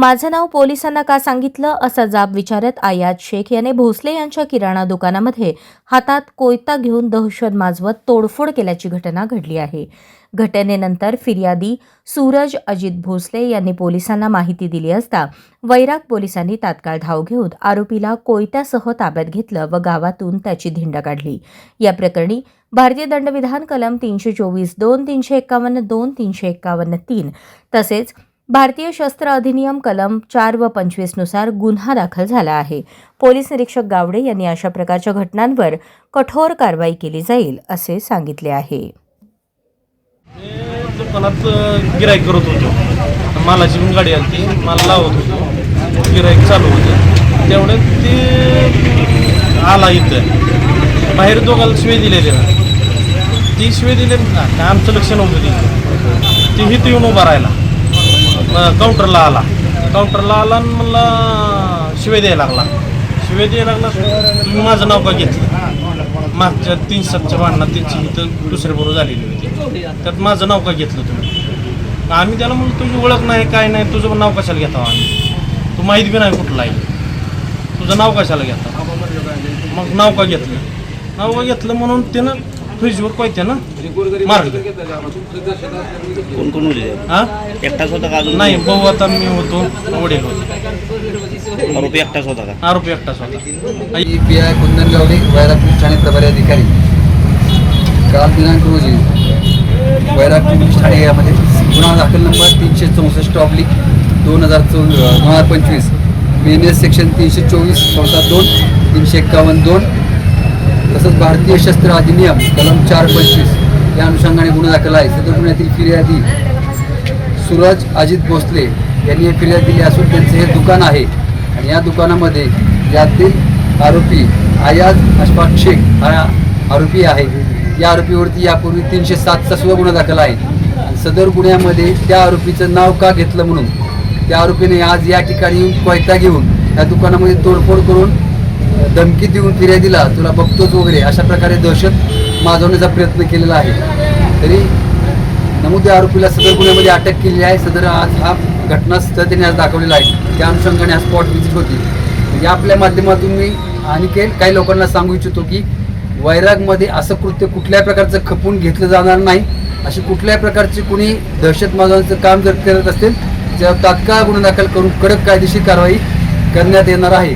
माझं नाव पोलिसांना का सांगितलं असा जाब विचारत आयात शेख याने भोसले यांच्या किराणा दुकानामध्ये हातात कोयता घेऊन दहशत माजवत तोडफोड केल्याची घटना घडली आहे. घटनेनंतर फिर्यादी सूरज अजित भोसले यांनी पोलिसांना माहिती दिली असता वैराग पोलिसांनी तात्काळ धाव घेऊन आरोपीला कोयत्यासह ताब्यात घेतलं व गावातून त्याची धिंड काढली. या प्रकरणी भारतीय दंडविधान कलम तीनशे चोवीस दोन तीनशे एकावन्न दोन तीनशे एक्कावन्न तीन तसेच भारतीय शस्त्र अधिनियम कलम चार व पंचवीसनुसार गुन्हा दाखल झाला आहे. पोलीस निरीक्षक गावडे यांनी अशा प्रकारच्या घटनांवर कठोर कारवाई केली जाईल असे सांगितले आहे. गिराईक करत होतो. मालाची पण गाडी आली ती माल लावत होतो. गिराईक चालू होते. तेवढे ते आला इथं. बाहेर दोघाला शिवे दिलेले ती शिवे दिले आमचं लक्ष नव्हतं तिथे. ती हित येऊन उभा राहिला. काउंटरला आला. काउंटरला आला आणि मला शिवाय द्यायला लागला. शिवे द्यायला लागला तुम्ही माझं नाव का घेतलं? मागच्या तीन सातच्या भांडणात त्यांची इथं दुसऱ्या बरोबर झालेली होती. त्यात माझं नाव का घेतलं तुम्ही? आम्ही त्याला म्हणलं तुझी ओळख नाही काय नाही तुझं नाव कशाला घेता हो आम्ही? तू माहीत बी नाही कुठला आहे. तुझं नाव कशाला घेता? मग नाव का घेतलं? नाव का घेतलं म्हणून त्यानं फ्रीजवर कोयत्या ना? मारलं कोण कोण होते? हा एकटाच होता का अजून? नाही भाऊ आता मी होतो वडील होते. आरोपी एकटाच होता का? आरोपी एकटाच होता. मी P I Kundan Gawade Vairag police Thane प्रभारी अधिकारी. काल दिनांक रोजी वैराग पोलीस ठाणे यामध्ये गुन्हा दाखल नंबर तीनशे चौसष्ट ऑब्लिक दोन हजार चौ दोन हजार पंचवीस. बी एन एस सेक्शन तीनशे चोवीस चौथा दोन तीनशे एक्कावन्न दोन तसंच भारतीय शस्त्र अधिनियम कलम चार पंचवीस या अनुषंगाने गुन्हा दाखल आहे. सदर गुन्ह्यातील फिर्यादी सूरज अजित भोसले यांनी हे फिर्याद दिली असून त्यांचे हे दुकान आहे. आणि या दुकानामध्ये यातील आरोपी आयाज अशफाक शेख हा आरोपी आहे. या आरोपीवरती यापूर्वी तीनशे सातचा सुद्धा गुन्हा दाखल आहे आणि सदर गुन्ह्यामध्ये त्या आरोपीचं नाव का घेतलं म्हणून? त्या आरोपीने आज या ठिकाणी येऊन कोयता घेऊन या दुकानामध्ये तोडफोड करून धमकी देऊन फिर्यादीला तुला बघतोच वगैरे अशा प्रकारे दहशत माजवण्याचा प्रयत्न केलेला आहे. तरी नमूद या आरोपीला सदर गुन्ह्यामध्ये अटक केलेली आहे. सदर आज हा घटनास्थळ त्यांनी आज दाखवलेला आहे. त्या अनुषंगाने आज स्पॉट व्हिजिट होती. या आपल्या माध्यमातून मी आणि काही लोकांना सांगू इच्छितो की वैरागमध्ये असं कृत्य कुठल्याही प्रकारचं खपून घेतलं जाणार नाही. अशी कुठल्याही प्रकारची कुणी दहशत माजवण्याचं काम जर करत असेल तर तात्काळ गुन्हा दाखल करून कडक कायदेशीर कारवाई करण्यात येणार आहे.